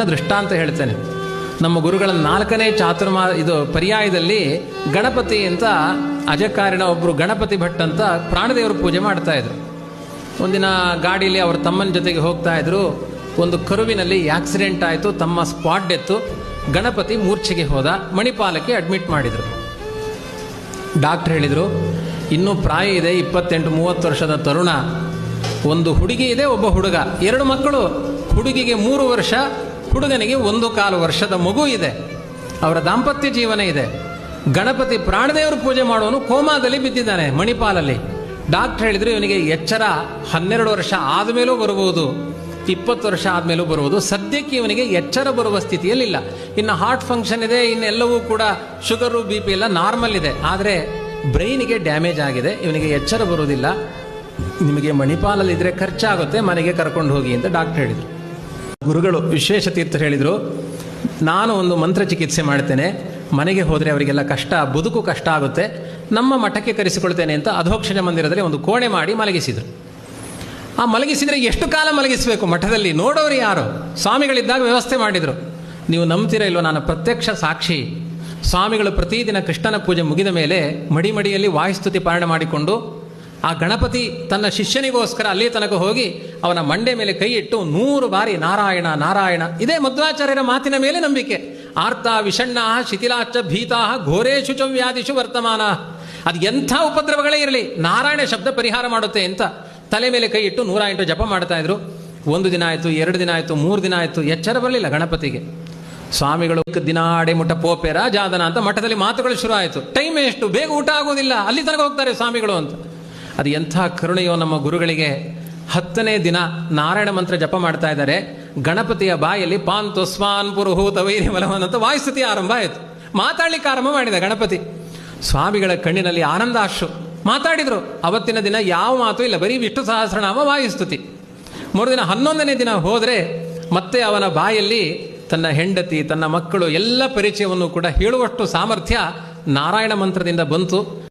ಸಣ್ಣ ದೃಷ್ಟಾಂತ ಹೇಳ್ತೇನೆ. ನಮ್ಮ ಗುರುಗಳ ನಾಲ್ಕನೇ ಚಾತುರ್ಮಾ ಇದು ಪರ್ಯಾಯದಲ್ಲಿ ಗಣಪತಿ ಅಂತ ಅಜಕಾರಿನ ಒಬ್ಬರು ಗಣಪತಿ ಭಟ್ ಅಂತ ಪ್ರಾಣದೇವರು ಪೂಜೆ ಮಾಡ್ತಾ ಇದ್ರು. ಒಂದಿನ ಗಾಡಿಯಲ್ಲಿ ಅವರ ತಮ್ಮನ ಜೊತೆಗೆ ಹೋಗ್ತಾ ಇದ್ರು. ಒಂದು ಕರುವಿನಲ್ಲಿ ಆಕ್ಸಿಡೆಂಟ್ ಆಯಿತು, ತಮ್ಮ ಸ್ಪಾಟ್ ಡೆತ್ತು ಗಣಪತಿ ಮೂರ್ಛೆಗೆ ಹೋದ, ಮಣಿಪಾಲಕ್ಕೆ ಅಡ್ಮಿಟ್ ಮಾಡಿದರು. ಡಾಕ್ಟರ್ ಹೇಳಿದರು, ಇನ್ನೂ ಪ್ರಾಯ ಇದೆ, ಇಪ್ಪತ್ತೆಂಟು, ಮೂವತ್ತು ವರ್ಷದ ತರುಣ. ಒಂದು ಹುಡುಗಿ ಇದೆ, ಒಬ್ಬ ಹುಡುಗ. ಎರಡು ಮಕ್ಕಳು. ಹುಡುಗಿಗೆ ಮೂರು ವರ್ಷ ಹುಡುಗನಿಗೆ ಒಂದು ಕಾಲು ವರ್ಷದ ಮಗು ಇದೆ. ಅವರ ದಾಂಪತ್ಯ ಜೀವನ ಇದೆ. ಗಣಪತಿ ಪ್ರಾಣದೇವರು ಪೂಜೆ ಮಾಡುವನು ಕೋಮಾದಲ್ಲಿ ಬಿದ್ದಿದ್ದಾನೆ ಮಣಿಪಾಲಲ್ಲಿ. ಡಾಕ್ಟರ್ ಹೇಳಿದ್ರು, ಇವನಿಗೆ ಎಚ್ಚರ ಹನ್ನೆರಡು ವರ್ಷ ಆದಮೇಲೂ ಬರಬಹುದು. ಇಪ್ಪತ್ತು ವರ್ಷ ಆದಮೇಲೂ ಬರುವುದು ಸದ್ಯಕ್ಕೆ ಇವನಿಗೆ ಎಚ್ಚರ ಬರುವ ಸ್ಥಿತಿಯಲ್ಲಿಲ್ಲ. ಇನ್ನು ಹಾರ್ಟ್ ಫಂಕ್ಷನ್ ಇದೆ, ಇನ್ನೆಲ್ಲವೂ ಕೂಡ ಶುಗರು, ಬಿ ಪಿ ಎಲ್ಲ ನಾರ್ಮಲ್ ಇದೆ. ಆದರೆ ಬ್ರೈನಿಗೆ ಡ್ಯಾಮೇಜ್ ಆಗಿದೆ. ಇವನಿಗೆ ಎಚ್ಚರ ಬರುವುದಿಲ್ಲ. ನಿಮಗೆ ಮಣಿಪಾಲಲ್ಲಿ ಇದ್ರೆ ಖರ್ಚಾಗುತ್ತೆ, ಮನೆಗೆ ಕರ್ಕೊಂಡು ಹೋಗಿ, ಅಂತ ಡಾಕ್ಟರ್ ಹೇಳಿದರು. ಗುರುಗಳು ವಿಶೇಷ ತೀರ್ಥ ಹೇಳಿದರು, ನಾನು ಒಂದು ಮಂತ್ರ ಚಿಕಿತ್ಸೆ ಮಾಡ್ತೇನೆ, ಮನೆಗೆ ಹೋದರೆ ಅವರಿಗೆಲ್ಲ ಕಷ್ಟ, ಬದುಕು ಕಷ್ಟ ಆಗುತ್ತೆ, ನಮ್ಮ ಮಠಕ್ಕೆ ಕರೆಸಿಕೊಳ್ತೇನೆ ಅಂತ ಅಧೋಕ್ಷಜ ಮಂದಿರದಲ್ಲಿ ಒಂದು ಕೋಣೆ ಮಾಡಿ ಮಲಗಿಸಿದರು. ಆ ಮಲಗಿಸಿದರೆ ಎಷ್ಟು ಕಾಲ ಮಲಗಿಸಬೇಕು? ಮಠದಲ್ಲಿ ನೋಡೋರು ಯಾರು? ಸ್ವಾಮಿಗಳಿದ್ದಾಗ ವ್ಯವಸ್ಥೆ ಮಾಡಿದರು. ನೀವು ನಂಬ್ತೀರ ಇಲ್ವೋ? ನಾನು ಪ್ರತ್ಯಕ್ಷ ಸಾಕ್ಷಿ. ಸ್ವಾಮಿಗಳು ಪ್ರತಿದಿನ ಕೃಷ್ಣನ ಪೂಜೆ ಮುಗಿದ ಮೇಲೆ ಮಡಿ ಮಡಿಯಲ್ಲಿ ವಾಯುಸ್ತುತಿ ಪಾರಣ ಮಾಡಿಕೊಂಡು ಆ ಗಣಪತಿ ತನ್ನ ಶಿಷ್ಯನಿಗೋಸ್ಕರ ಅಲ್ಲಿ ತನಕ ಹೋಗಿ ಅವನ ಮಂಡೆ ಮೇಲೆ ಕೈ ಇಟ್ಟು ನೂರು ಬಾರಿ ನಾರಾಯಣ ನಾರಾಯಣ, ಇದೇ ಮಧ್ವಾಚಾರ್ಯರ ಮಾತಿನ ಮೇಲೆ ನಂಬಿಕೆ. ಆರ್ತ, ವಿಷಣ್ಣ ಶಿಥಿಲಾಚ ಭೀತಾ ಘೋರೇಶು ಚ ವ್ಯಾಧಿಶು ವರ್ತಮಾನ. ಅದು ಎಂಥ ಉಪದ್ರವಗಳೇ ಇರಲಿ. ನಾರಾಯಣ ಶಬ್ದ ಪರಿಹಾರ ಮಾಡುತ್ತೆ ಅಂತ ತಲೆ ಮೇಲೆ ಕೈ ಇಟ್ಟು ನೂರ ಎಂಟು ಜಪ ಮಾಡ್ತಾ ಇದ್ರು. ಒಂದು ದಿನ ಆಯಿತು, ಎರಡು ದಿನ ಆಯಿತು, ಮೂರು ದಿನ ಆಯಿತು, ಎಚ್ಚರ ಬರಲಿಲ್ಲ ಗಣಪತಿಗೆ. ಸ್ವಾಮಿಗಳು ದಿನಾಡೆ ಮುಟ್ಟ ಪೋಪೆರ ಜಾದನ ಅಂತ ಮಠದಲ್ಲಿ ಮಾತುಗಳು ಶುರು ಆಯಿತು. ಟೈಮ್ ಎಷ್ಟು ಬೇಗ ಊಟ ಆಗೋದಿಲ್ಲ ಅಲ್ಲಿ ತನಕ ಹೋಗ್ತಾರೆ ಸ್ವಾಮಿಗಳು ಅಂತ. ಅದು ಎಂಥ ಕರುಣೆಯೋ ನಮ್ಮ ಗುರುಗಳಿಗೆ. ಹತ್ತನೇ ದಿನ ನಾರಾಯಣ ಮಂತ್ರ ಜಪ ಮಾಡ್ತಾ ಇದ್ದಾರೆ. ಗಣಪತಿಯ ಬಾಯಲ್ಲಿ ಪಾನ್ ತೋಸ್ವಾನ್ ಪುರುಹೂತ ವೈರಿ ಅಂತ ವಾಯುಸ್ತುತಿ ಆರಂಭ ಆಯಿತು. ಮಾತಾಡ್ಲಿಕ್ಕೆ ಆರಂಭ ಮಾಡಿದ ಗಣಪತಿ. ಸ್ವಾಮಿಗಳ ಕಣ್ಣಿನಲ್ಲಿ ಆನಂದಾಶ್ರು ಮಾತಾಡಿದರು, ಅವತ್ತಿನ ದಿನ ಯಾವ ಮಾತು ಇಲ್ಲ, ಬರೀ ವಿಷ್ಣು ಸಹಸ್ರನಾಮ ವಾಯುಸ್ತುತಿ ಮರುದಿನ ಹನ್ನೊಂದನೇ ದಿನ ಹೋದರೆ ಮತ್ತೆ ಅವನ ಬಾಯಲ್ಲಿ ತನ್ನ ಹೆಂಡತಿ, ತನ್ನ ಮಕ್ಕಳು ಎಲ್ಲ ಪರಿಚಯವನ್ನು ಕೂಡ ಹೇಳುವಷ್ಟು ಸಾಮರ್ಥ್ಯ ನಾರಾಯಣ ಮಂತ್ರದಿಂದ ಬಂತು.